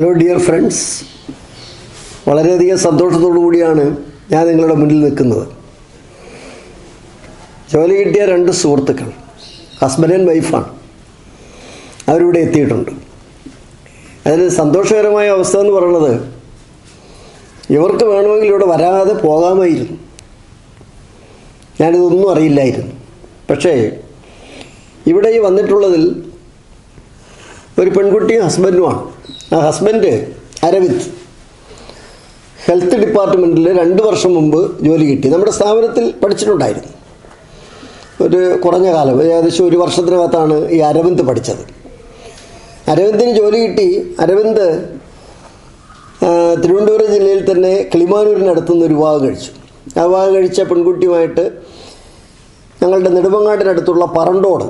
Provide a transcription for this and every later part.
Hello dear friends വളരെയധികം സന്തോഷത്തോടു കൂടിയാണ് ഞാൻ നിങ്ങളുടെ മുന്നിൽ നിൽക്കുന്നത്. ജോലി കിട്ടിയ രണ്ട് സുഹൃത്തുക്കൾ ഹസ്ബൻഡ് ആൻഡ് വൈഫാണ് അവരിവിടെ എത്തിയിട്ടുണ്ട്. അതിൽ സന്തോഷകരമായ അവസ്ഥ എന്ന് പറയുന്നത് ഇവർക്ക് വേണമെങ്കിൽ ഇവിടെ വരാതെ പോകാമായിരുന്നു. ഞാനിതൊന്നും അറിയില്ലായിരുന്നു. പക്ഷേ ഇവിടെ ഈ വന്നിട്ടുള്ളതിൽ ഒരു പെൺകുട്ടിയും ഹസ്ബൻഡുമാണ് ഹസ്ബൻഡ് അരവിന്ദ് ഹെൽത്ത് ഡിപ്പാർട്ട്മെന്റിൽ രണ്ട് വർഷം മുമ്പ് ജോലി കിട്ടി. നമ്മുടെ സ്ഥാപനത്തിൽ പഠിച്ചിട്ടുണ്ടായിരുന്നു. ഒരു കുറഞ്ഞ കാലം ഏകദേശം ഒരു വർഷത്തിനകത്താണ് ഈ അരവിന്ദ് പഠിച്ചത്. അരവിന്ദിന് ജോലി കിട്ടി. അരവിന്ദ് ആ, തിരുവനന്തപുരം ജില്ലയിൽ തന്നെ കിളിമാനൂരിനടുത്തുനിന്ന് ഒരു വിവാഹം കഴിച്ചു. ആ വിവാഹം കഴിച്ച പെൺകുട്ടിയുമായിട്ട് ഞങ്ങളുടെ നെടുമങ്ങാടിനടുത്തുള്ള പറണ്ടോട്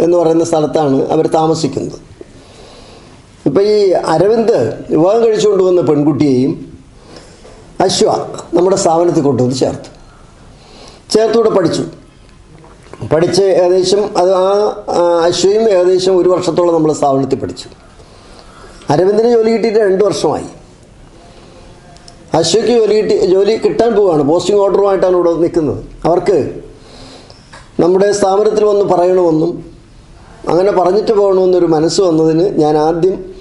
എന്ന് പറയുന്ന സ്ഥലത്താണ് അവർ താമസിക്കുന്നത്. ഇപ്പം ഈ അരവിന്ദ് വിവാഹം കഴിച്ചുകൊണ്ട് വന്ന പെൺകുട്ടിയെയും അശ്വ നമ്മുടെ സ്ഥാപനത്തിൽ കൊണ്ടുവന്ന് ചേർത്തു. ചേർത്തൂടെ പഠിച്ചു. പഠിച്ച് ഏകദേശം അത് ആ അശ്വയും ഏകദേശം ഒരു വർഷത്തോളം നമ്മൾ സ്ഥാപനത്തിൽ പഠിച്ചു. അരവിന്ദിന് ജോലി കിട്ടിയിട്ട് രണ്ട് വർഷമായി. അശ്വയ്ക്ക് ജോലി കിട്ടി ജോലി കിട്ടാൻ പോവുകയാണ്. പോസ്റ്റിംഗ് ഓർഡറുമായിട്ടാണ് ഇവിടെ നിൽക്കുന്നത്. അവർക്ക് നമ്മുടെ സ്ഥാപനത്തിൽ വന്ന് പറയണമെന്നും അങ്ങനെ പറഞ്ഞിട്ട് പോകണമെന്നൊരു മനസ്സ് വന്നതിന് ഞാൻ ആദ്യം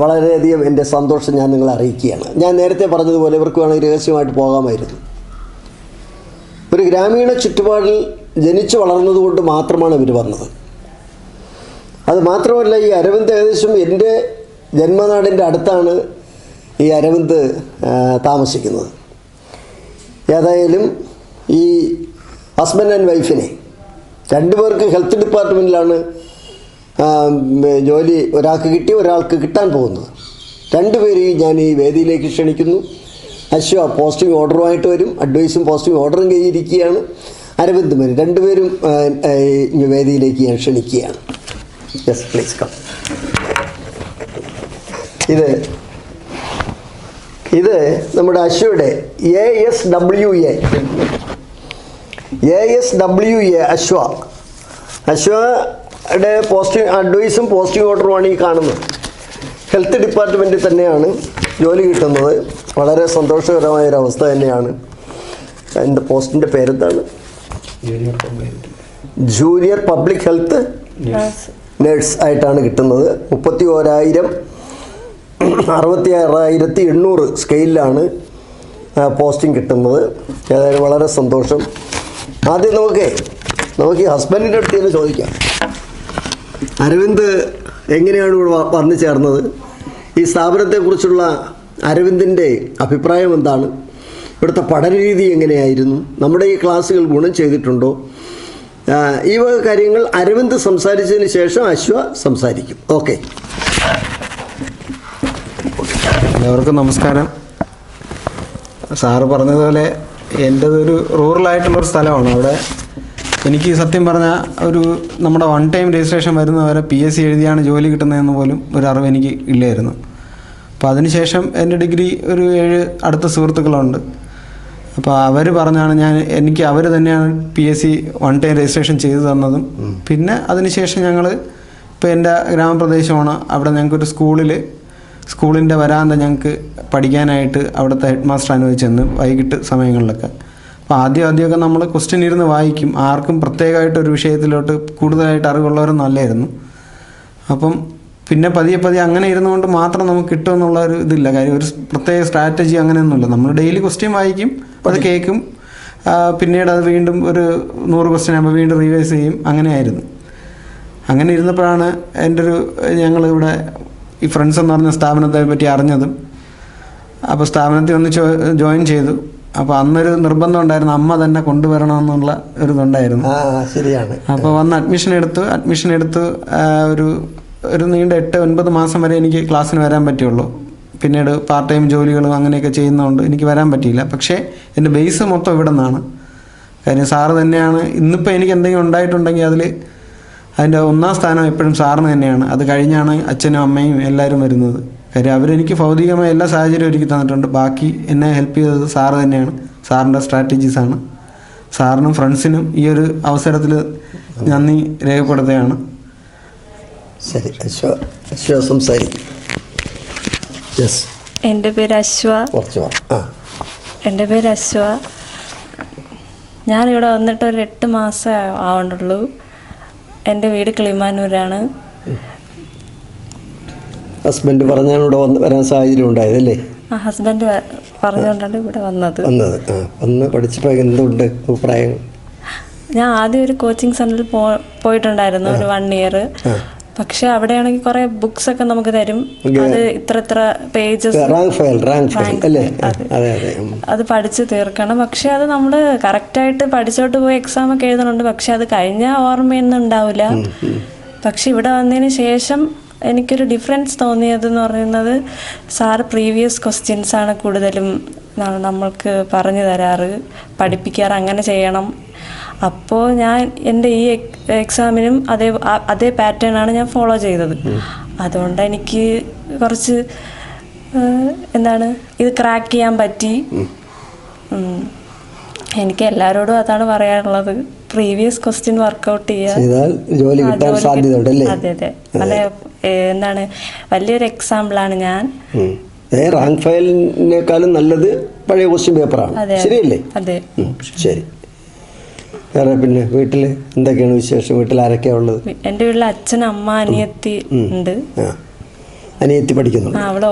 വളരെയധികം എന്റെ സന്തോഷം ഞാൻ നിങ്ങളെ അറിയിക്കുകയാണ്. ഞാൻ നേരത്തെ പറഞ്ഞതുപോലെ ഇവർക്ക് വേണമെങ്കിൽ രഹസ്യമായിട്ട് പോകാമായിരുന്നു. ഒരു ഗ്രാമീണ ചുറ്റുപാടിൽ ജനിച്ചു വളർന്നതുകൊണ്ട് മാത്രമാണ് ഇവർ വന്നത്. അത് മാത്രമല്ല ഈ അരവിന്ദ് ഏകദേശം എന്റെ ജന്മനാടിന്റെ അടുത്താണ് ഈ അരവിന്ദ് താമസിക്കുന്നത്. ഏതായാലും ഈ ഹസ്ബൻഡ് ആൻഡ് വൈഫിനെ രണ്ടുപേർക്ക് ഹെൽത്ത് ഡിപ്പാർട്ട്മെന്റിലാണ് ജോലി ഒരാൾക്ക് കിട്ടി ഒരാൾക്ക് കിട്ടാൻ പോകുന്നത്. രണ്ടുപേരെയും ഞാൻ ഈ വേദിയിലേക്ക് ക്ഷണിക്കുന്നു. അശ്വ പോസ്റ്റിംഗ് ഓർഡറുമായിട്ട് വരും അഡ്വൈസും പോസ്റ്റിംഗ് ഓർഡറും കഴിഞ്ഞിരിക്കുകയാണ് അരവിന്ദ് മരി രണ്ടുപേരും വേദിയിലേക്ക് ഞാൻ ക്ഷണിക്കുകയാണ്. യെസ് പ്ലീസ് കം ഇത് ഇത് നമ്മുടെ അശ്വയുടെ A S W A A S W A Ashwa. Ashwa അശ്വയുടെ posting അഡ്വൈസും പോസ്റ്റിംഗ് ഓർഡറുമാണ് ഈ കാണുന്നത്. ഹെൽത്ത് ഡിപ്പാർട്ട്മെന്റിൽ തന്നെയാണ് ജോലി കിട്ടുന്നത്. വളരെ സന്തോഷകരമായ ഒരു അവസ്ഥ തന്നെയാണ് എന്റെ പോസ്റ്റിന്റെ പേരെന്താണ് ജൂനിയർ പബ്ലിക് ഹെൽത്ത് നേഴ്സ് ആയിട്ടാണ് കിട്ടുന്നത്. മുപ്പത്തി ഓരായിരം അറുപത്തി ആറായിരത്തി എണ്ണൂറ് സ്കെയിലാണ് പോസ്റ്റിംഗ് കിട്ടുന്നത്. ഏതായാലും വളരെ സന്തോഷം. ആദ്യം നമുക്ക് നമുക്ക് ഈ ഹസ്ബൻഡിന്റെ അടുത്ത് തന്നെ ചോദിക്കാം. അരവിന്ദ് എങ്ങനെയാണ് ഇവിടെ വന്നു ചേർന്നത്? ഈ സ്ഥാപനത്തെക്കുറിച്ചുള്ള അരവിന്ദിന്റെ അഭിപ്രായം എന്താണ്? ഇവിടുത്തെ പഠനരീതി എങ്ങനെയായിരുന്നു? നമ്മുടെ ഈ ക്ലാസ്സുകൾ ഗുണം ചെയ്തിട്ടുണ്ടോ? ഈ വക കാര്യങ്ങൾ അരവിന്ദ് സംസാരിച്ചതിന് ശേഷം അശ്വ സംസാരിക്കും. ഓക്കെ. എല്ലാവർക്കും നമസ്കാരം. സാറ് പറഞ്ഞതുപോലെ എന്റെതൊരു റൂറലായിട്ടുള്ളൊരു സ്ഥലമാണ്. അവിടെ എനിക്ക് സത്യം പറഞ്ഞാൽ ഒരു നമ്മുടെ വൺ ടൈം രജിസ്ട്രേഷൻ വരുന്നവരെ പി എസ് സി എഴുതിയാണ് ജോലി കിട്ടുന്നതെന്ന് പോലും ഒരു അറിവ് എനിക്ക് ഇല്ലായിരുന്നു. അപ്പോൾ അതിനുശേഷം എന്റെ ഡിഗ്രി ഒരു ഏഴ് അടുത്ത സുഹൃത്തുക്കളുണ്ട്. അപ്പോൾ അവർ പറഞ്ഞാണ് ഞാൻ എനിക്ക് അവർ തന്നെയാണ് P S C one time registration ചെയ്തു തന്നതും. പിന്നെ അതിനുശേഷം ഞങ്ങൾ ഇപ്പോൾ എന്റെ ഗ്രാമപ്രദേശമാണ്. അവിടെ ഞങ്ങൾക്കൊരു സ്കൂളിൽ സ്കൂളിന്റെ വരാന്ത ഞങ്ങൾക്ക് പഠിക്കാനായിട്ട് അവിടുത്തെ ഹെഡ് മാസ്റ്റർ അനുവദിച്ചെന്ന് വൈകിട്ട് സമയങ്ങളിലൊക്കെ അപ്പോൾ ആദ്യം ആദ്യമൊക്കെ നമ്മൾ ക്വസ്റ്റ്യൻ ഇരുന്ന് വായിക്കും. ആർക്കും പ്രത്യേകമായിട്ട് ഒരു വിഷയത്തിലോട്ട് കൂടുതലായിട്ട് അറിവുള്ളവരൊന്നും അല്ലായിരുന്നു അപ്പം പിന്നെ പതിയെ പതിയെ അങ്ങനെ ഇരുന്നുകൊണ്ട് മാത്രം നമുക്ക് കിട്ടുമെന്നുള്ള ഒരു ഇതില്ല. കാര്യം ഒരു പ്രത്യേക സ്ട്രാറ്റജി അങ്ങനെയൊന്നുമില്ല. നമ്മൾ ഡെയിലി ക്വസ്റ്റ്യൻ വായിക്കും അത് കേൾക്കും പിന്നീട് അത് വീണ്ടും ഒരു നൂറ് ക്വസ്റ്റ്യൻ ആകുമ്പോൾ വീണ്ടും റിവൈസ് ചെയ്യും. അങ്ങനെയായിരുന്നു. അങ്ങനെ ഇരുന്നപ്പോഴാണ് എന്റെ ഒരു ഞങ്ങളിവിടെ ഈ ഫ്രണ്ട്സ് എന്ന് പറഞ്ഞ സ്ഥാപനത്തെ പറ്റി അറിഞ്ഞതും. അപ്പോൾ സ്ഥാപനത്തിൽ ഒന്ന് ജോയിൻ ചെയ്തു. അപ്പോൾ അന്നൊരു നിർബന്ധം ഉണ്ടായിരുന്നു അമ്മ തന്നെ കൊണ്ടുവരണമെന്നുള്ള ഒരു ഇതുണ്ടായിരുന്നു. ശരിയാണ്. അപ്പോൾ വന്ന് അഡ്മിഷൻ എടുത്തു. അഡ്മിഷൻ എടുത്ത് ഒരു ഒരു നീണ്ട എട്ട് ഒൻപത് മാസം വരെ എനിക്ക് ക്ലാസ്സിന് വരാൻ പറ്റുള്ളൂ. പിന്നീട് പാർട്ട് ടൈം ജോലികളും അങ്ങനെയൊക്കെ ചെയ്യുന്നതുകൊണ്ട് എനിക്ക് വരാൻ പറ്റിയില്ല. പക്ഷേ എന്റെ ബേസ് മൊത്തം ഇവിടെ നിന്നാണ്. കാര്യം സാറ് തന്നെയാണ്. ഇന്നിപ്പോൾ എനിക്ക് എന്തെങ്കിലും ഉണ്ടായിട്ടുണ്ടെങ്കിൽ അതിൽ അതിന്റെ ഒന്നാം സ്ഥാനം എപ്പോഴും സാറിന് തന്നെയാണ്. അത് കഴിഞ്ഞാണ് അച്ഛനും അമ്മയും എല്ലാവരും വരുന്നത്. കാര്യം അവരെനിക്ക് ഭൗതികമായ എല്ലാ സാഹചര്യവും ഒരുക്കി തന്നിട്ടുണ്ട്. ബാക്കി എന്നെ ഹെൽപ്പ് ചെയ്തത് സാറ് തന്നെയാണ്. സാറിന്റെ സ്ട്രാറ്റജീസാണ് സാറിനും ഫ്രണ്ട്സിനും ഈ ഒരു അവസരത്തിൽ നന്ദി രേഖപ്പെടുത്തുകയാണ്. ശരി അശ്വ അശ്വ സംസാരിക്കും യെസ് എന്റെ പേര് അശ്വ. എന്റെ പേര് അശ്വ. ഞാനിവിടെ വന്നിട്ട് ഒരു എട്ട് മാസം ആവണ്ടുള്ളൂ എന്റെ വീട് കിളിമാനൂരാണ്. ഹസ്ബൻഡ് പറഞ്ഞാണ് ഇവിടെ വന്ന് വരാൻ സാഹചര്യം ഉണ്ടായതല്ലേ? ആ ഹസ്ബൻഡ് പറഞ്ഞുകൊണ്ടാണ് ഇവിടെ വന്നത്. വന്നത്. ആ വന്ന് പഠിച്ചപ്പോൾ എന്തുണ്ട് അഭിപ്രായം? ഞാൻ ആദ്യം ഒരു കോച്ചിങ് സെന്ററിൽ പോ പോയിട്ടുണ്ടായിരുന്നു ഒരു വൺ ഇയർ പക്ഷെ അവിടെയാണെങ്കിൽ കുറെ ബുക്സ് ഒക്കെ നമുക്ക് തരും. അത് ഇത്ര ഇത്ര പേജസ് അതെ. പഠിച്ച് തീർക്കണം. പക്ഷെ അത് നമ്മൾ കറക്റ്റായിട്ട് പഠിച്ചോട്ട് പോയി എക്സാം ഒക്കെ എഴുതുന്നുണ്ട് പക്ഷെ അത് കഴിഞ്ഞ ഓർമ്മയൊന്നും ഉണ്ടാവില്ല. പക്ഷെ ഇവിടെ വന്നതിന് ശേഷം എനിക്കൊരു ഡിഫറൻസ് തോന്നിയതെന്ന് പറയുന്നത് സാറ് പ്രീവിയസ് ക്വസ്റ്റ്യൻസ് ആണ് കൂടുതലും നമ്മൾക്ക് പറഞ്ഞു തരാറ് പഠിപ്പിക്കാറ് അങ്ങനെ ചെയ്യണം. അപ്പോൾ ഞാൻ എന്റെ ഈ എക്സാമിനും അതേ അതേ പാറ്റേൺ ആണ് ഞാൻ ഫോളോ ചെയ്തത്. അതുകൊണ്ട് എനിക്ക് കുറച്ച് എന്താണ് ഇത് ക്രാക്ക് ചെയ്യാൻ പറ്റി. എനിക്ക് എല്ലാവരോടും അതാണ് പറയാനുള്ളത്. പ്രീവിയസ് ക്വസ്റ്റ്യൻ വർക്കൗട്ട് ചെയ്താൽ ജോലി കിട്ടാൻ സാധ്യതയുണ്ട് അല്ലേ അതെ അതെ. നല്ല എന്താണ് വലിയൊരു എക്സാമ്പിൾ ആണ് ഞാൻ. റാങ്ക് ഫയലിനേക്കാളും നല്ലത് പഴയ ക്വസ്റ്റ്യൻ പേപ്പറാണ് ശരിയല്ലേ? അതെ. ശരി. വേറെ പിന്നെ വീട്ടിൽ എന്തൊക്കെയാണ് വിശേഷം? വീട്ടിൽ ആരൊക്കെയാ ഉള്ളത്? എന്റെ വീട്ടിൽ അച്ഛൻ അമ്മ അനിയത്തി ഉണ്ട്. അനിയത്തി പഠിക്കുന്നുണ്ട്. ആ അവൾ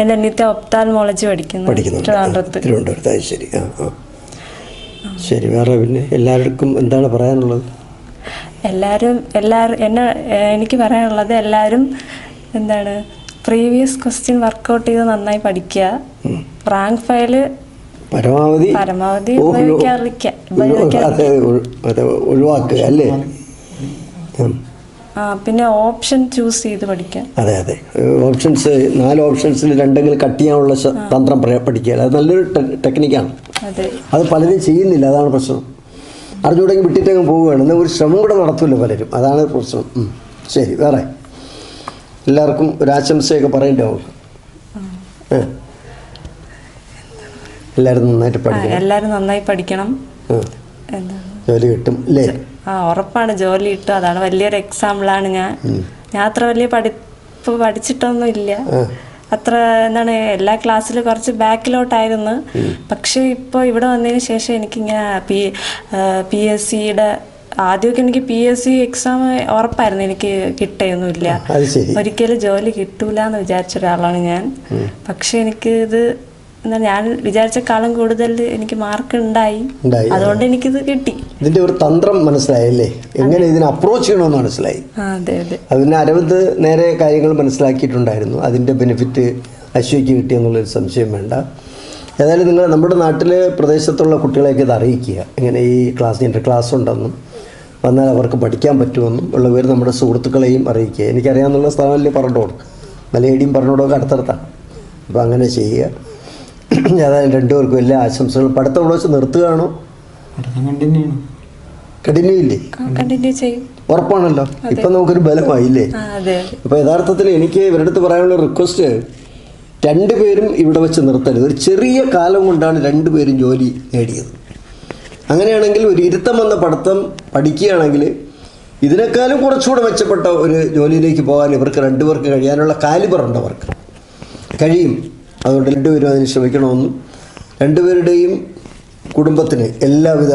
എന്റെ അനിയത്തി ഒപ്താൽമോളജി പഠിക്കുന്നു. പഠിക്കുന്നു തിരുവനന്തപുരത്ത്. അത് ശരി. ആ ആ. ശരി വേറെ പിന്നെ എല്ലാവർക്കും എന്താണ് പറയാനുള്ളത്? എല്ലാവരും എല്ലാവരും എന്നെ എനിക്ക് പറയാനുള്ളത് എല്ലാവരും എന്താണ് പ്രീവിയസ് ക്വസ്റ്റ്യൻ വർക്കൗട്ട് ചെയ്ത് നന്നായി പഠിക്കുക. റാങ്ക് ഫയൽ പരമാവധി പരമാവധി ഒഴിവാക്കുക അല്ലേ? പിന്നെ ഓപ്ഷൻ ചൂസ് ചെയ്ത് പഠിക്കാം അതെ അതെ. ഓപ്ഷൻസ് നാല് ഓപ്ഷൻസിൽ രണ്ടെങ്കിലും കട്ട് ചെയ്യാനുള്ള തന്ത്രം പഠിക്കുക. അത് നല്ലൊരു ടെക്നിക്കാണ് അതെ. പലരും ചെയ്യുന്നില്ല അതാണ് പ്രശ്നം. അറിഞ്ഞുകൂടെങ്കിൽ വിട്ടിട്ടങ്ങ് പോവുകയാണ്. എന്നാൽ ഒരു ശ്രമം കൂടെ നടത്തില്ല പലരും. അതാണ് പ്രശ്നം. ശരി വേറെ. എല്ലാവർക്കും ഒരു ആശംസയൊക്കെ പറയണ്ടേ നമുക്ക് എല്ലാവരും നന്നായിട്ട് പഠിക്കണം. എല്ലാവരും നന്നായി പഠിക്കണം. ജോലി കിട്ടും അല്ലേ ആ ഉറപ്പാണ് ജോലി കിട്ടും. അതാണ് വലിയൊരു എക്സാമ്പിളാണ് ഞാൻ. ഞാൻ അത്ര വലിയ പഠിപ്പ് പഠിച്ചിട്ടൊന്നും ഇല്ല. അത്ര എന്താണ് എല്ലാ ക്ലാസ്സിലും കുറച്ച് ബാക്കിലോട്ടായിരുന്നു. പക്ഷേ ഇപ്പോൾ ഇവിടെ വന്നതിന് ശേഷം എനിക്കിങ്ങനെ പി പി എസ് സിയുടെ ആദ്യമൊക്കെ എനിക്ക് പി എസ് സി എക്സാം ഉറപ്പായിരുന്നു എനിക്ക് ശരി. ഒരിക്കലും ജോലി കിട്ടൂല എന്ന് വിചാരിച്ച ഒരാളാണ് ഞാൻ. പക്ഷെ എനിക്ക് ഇത് എന്താ ഞാൻ വിചാരിച്ചക്കാളും കൂടുതൽ എനിക്ക് മാർക്ക് ഉണ്ടായി. അതുകൊണ്ട് എനിക്ക് ഇത് കിട്ടി. ഇതിന്റെ ഒരു തന്ത്രം മനസ്സിലായല്ലേ? എങ്ങനെ ഇതിനെ അപ്രോച്ച് ചെയ്യണമെന്ന് മനസ്സിലായി. അതെ അതെ. അതിന് അരവിന്ദ് നേരെ കാര്യങ്ങൾ മനസ്സിലാക്കിയിട്ടുണ്ടായിരുന്നു. അതിന്റെ ബെനിഫിറ്റ് അശ്വയ്ക്ക് കിട്ടിയെന്നുള്ളൊരു സംശയം വേണ്ട. ഏതായാലും നിങ്ങൾ നമ്മുടെ നാട്ടിലെ പ്രദേശത്തുള്ള കുട്ടികളെയൊക്കെ ഇത് അറിയിക്കുക. ഇങ്ങനെ ഈ ക്ലാസ് ഇന്റർ ക്ലാസ് ഉണ്ടെന്നും വന്നാൽ അവർക്ക് പഠിക്കാൻ പറ്റുമെന്നും ഉള്ള പേര് നമ്മുടെ സുഹൃത്തുക്കളെയും അറിയിക്കുക. എനിക്കറിയാമെന്നുള്ള സ്ഥലമല്ലേ പറഞ്ഞോട്. മലയടിയും പറഞ്ഞോടൊക്കെ അടുത്തടുത്താണ് അപ്പോൾ അങ്ങനെ ചെയ്യുക. ഏതായാലും രണ്ടുപേർക്കും എല്ലാ ആശംസകൾ പഠിത്തം ഉള്ള വെച്ച് നിർത്തുകയാണോ. കണ്ടിന്യൂ ഇല്ലേ കണ്ടിന്യൂ ചെയ്യും. ഉറപ്പാണല്ലോ. ഇപ്പൊ നമുക്കൊരു ബലമായില്ലേ? അപ്പൊ യഥാർത്ഥത്തിൽ എനിക്ക് ഇവരുടെ അടുത്ത് പറയാനുള്ള റിക്വസ്റ്റ് രണ്ടുപേരും ഇവിടെ വെച്ച് നിർത്തരുത്. ഒരു ചെറിയ കാലം കൊണ്ടാണ് രണ്ടുപേരും ജോലി നേടിയത്. അങ്ങനെയാണെങ്കിൽ ഒരു ഇരുത്തം വന്ന പഠിത്തം പഠിക്കുകയാണെങ്കിൽ ഇതിനേക്കാളും കുറച്ചുകൂടെ മെച്ചപ്പെട്ട ഒരു ജോലിയിലേക്ക് പോകാൻ ഇവർക്ക് രണ്ടുപേർക്ക് കഴിയാനുള്ള കാലിബർ ഉണ്ട് അവർക്ക് കഴിയും. അതുകൊണ്ട് രണ്ടുപേരും അതിന് ശ്രമിക്കണമെന്നും രണ്ടുപേരുടെയും കുടുംബത്തിന് എല്ലാവിധ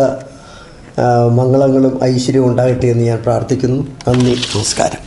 മംഗളങ്ങളും ഐശ്വര്യവും ഉണ്ടാകട്ടെ എന്ന് ഞാൻ പ്രാർത്ഥിക്കുന്നു. നന്ദി നമസ്കാരം.